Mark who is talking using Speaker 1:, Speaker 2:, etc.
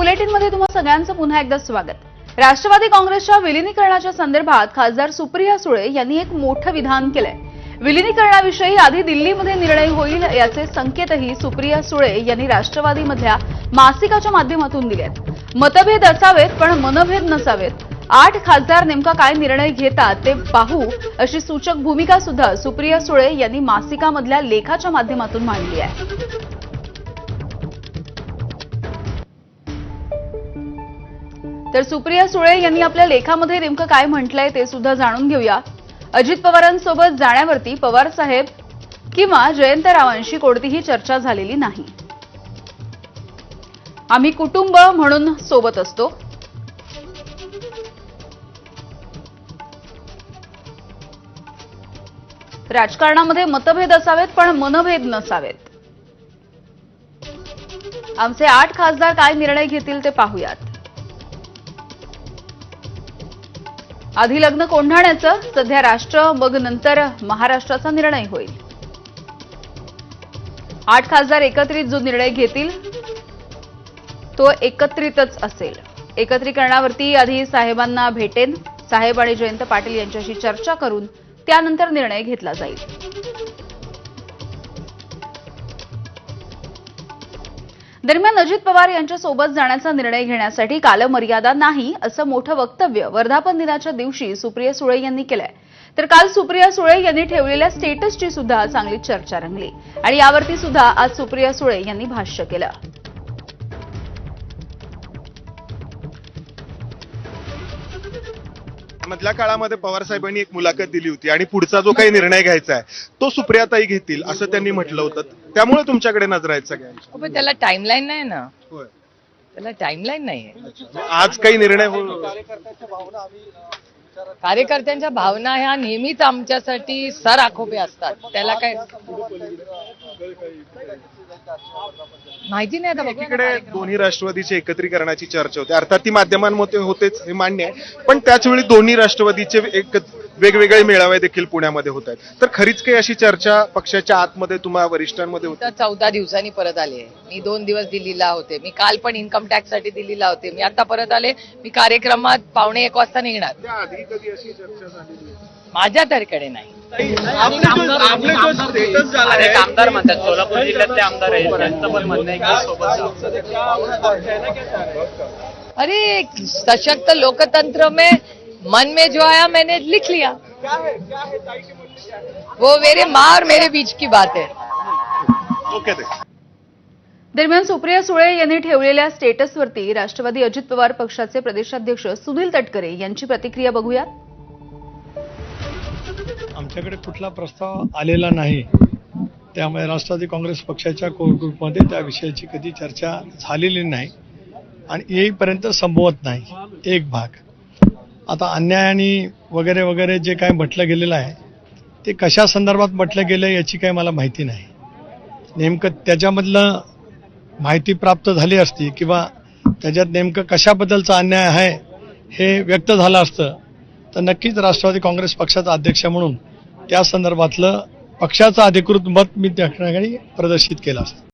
Speaker 1: बुलेटिनमध्ये तुम्हा सगळ्यांचं पुन्हा एकदा स्वागत. राष्ट्रवादी काँग्रेसच्या विलिनीकरणाच्या संदर्भात खासदार सुप्रिया सुळे यांनी एक मोठं विधान केलंय. विलिनीकरणाविषयी आधी दिल्लीमध्ये निर्णय होईल याचे संकेतही सुप्रिया सुळे यांनी राष्ट्रवादीमधल्या मासिकाच्या माध्यमातून दिले आहेत मतभेद असावेत पण मनभेद नसावेत. आठ खासदार नेमका काय निर्णय घेतात ते पाहू अशी सूचक भूमिका सुद्धा सुप्रिया सुळे यांनी मासिकामधल्या लेखाच्या माध्यमातून मांडली आहे. तर सुप्रिया सुळे यांनी आपल्या लेखामध्ये नेमकं काय म्हटलंय ते सुद्धा जाणून घेऊया. अजित पवारांसोबत जाण्यावरती पवार साहेब किंवा जयंतरावांशी कोणतीही चर्चा झालेली नाही. आम्ही कुटुंब म्हणून सोबत असतो. राजकारणामध्ये मतभेद असावेत पण मनभेद नसावेत. आमचे आठ खासदार काय निर्णय घेतील ते पाहूयात. आधी लग्न कोंढाण्याचं सध्या राष्ट्र मग नंतर महाराष्ट्राचा निर्णय होईल. आठ खासदार एकत्रित जो निर्णय घेतील तो एकत्रितच असेल. एकत्रीकरणावरती आधी साहेबांना भेटेन. साहेब आणि जयंत पाटील यांच्याशी चर्चा करून त्यानंतर निर्णय घेतला जाईल. दरम्यान अजित पवार यांच्या सोबत जाण्याचा निर्णय घेण्यासाठी कालमर्यादा नाही असं मोठं वक्तव्य वर्धापन दिनाच्या दिवशी सुप्रिया सुळे यांनी केलंय. तर काल सुप्रिया सुळे यांनी ठेवलेल्या स्टेटसची सुद्धा चांगली चर्चा रंगली. आणि यावरती सुद्धा आज सुप्रिया सुळे यांनी भाष्य केलं.
Speaker 2: मधल्या काळामध्ये पवार साहेबांनी एक मुलाखत दिली होती आणि पुढचा जो काही निर्णय घ्यायचा आहे तो सुप्रियाताई घेतील असं त्यांनी म्हटलं होतं. त्यामुळे तुमच्याकडे नजर आहेत सगळ्यांच्या
Speaker 3: हो, पण त्याला टाइमलाईन नाही ना. त्याला टाइमलाईन नाहीये
Speaker 2: आज काही निर्णय हो
Speaker 3: कार्यकर्त्यांच्या भावना ह्या नेहमीच आमच्यासाठी सर आखोबे असतात त्याला काय माहिती नाही आता
Speaker 2: एकीकडे
Speaker 3: कार्यक्रम.
Speaker 2: दोन्ही राष्ट्रवादीच्या एकत्रीकरणाची चर्चा होते अर्थात ती माध्यमांमध्ये होतेच हे मान्य आहे पण त्याच वेळी दोन्ही राष्ट्रवादीचे एक वेगवेगळे मेळावे देखील पुण्यामध्ये होत आहेत. तर खरीच काही अशी चर्चा पक्षाच्या आतमध्ये तुम्हा वरिष्ठांमध्ये होती?
Speaker 3: आता चौदा दिवसांनी परत आले. मी दोन दिवस दिल्लीला होते. मी काल पण इन्कम टॅक्ससाठी दिल्लीला होते. मी आता परत आले. मी कार्यक्रमात पावणे एक वाजता निघणार.
Speaker 2: त्याआधी कधी अशी चर्चा झालेली
Speaker 3: माझ्या तरीकडे नाही.
Speaker 2: आपले जो स्टेटस झाला
Speaker 4: अनेक आमदार म्हणतात. सोलापूर जिल्ह्यातले आमदार आहेत. त्यांचं पण म्हणणं आहे की सोबत.
Speaker 3: अरे सशक्त लोकतंत्र में मन में जो आया मैंने लिख लिया। वो मेरे माँ और मेरे बीच की बात है।
Speaker 2: ओके
Speaker 1: दरम्यान सुप्रिया सुळे यांनी ठेवलेल्या स्टेटसवरती राष्ट्रवादी अजित पवार पक्षाचे प्रदेशाध्यक्ष सुनील तटकरे यांची प्रतिक्रिया बघूया.
Speaker 5: आमच्याकडे कुठला प्रस्ताव आलेला नाही. त्यामुळे राष्ट्रवादी काँग्रेस पक्षाच्या कोर ग्रुपमध्ये त्या विषयाची कधी चर्चा झालेली नाही आणि येईपर्यंत संभवत नाही. एक भाग. आता अन्याय आणि वगैरे वगैरे जे काय म्हटलं गेलेलं आहे ते कशा संदर्भात म्हटलं गेलं याची काही मला माहिती नाही. नेमकं त्याच्यामधलं माहिती प्राप्त झाली असती किंवा त्याच्यात नेमकं कशाबद्दलचा अन्याय आहे हे व्यक्त झालं असतं तर नक्कीच राष्ट्रवादी काँग्रेस पक्षाचा अध्यक्ष म्हणून त्या संदर्भातलं पक्षाचं अधिकृत मत मी त्या ठिकाणी प्रदर्शित केलं असतं.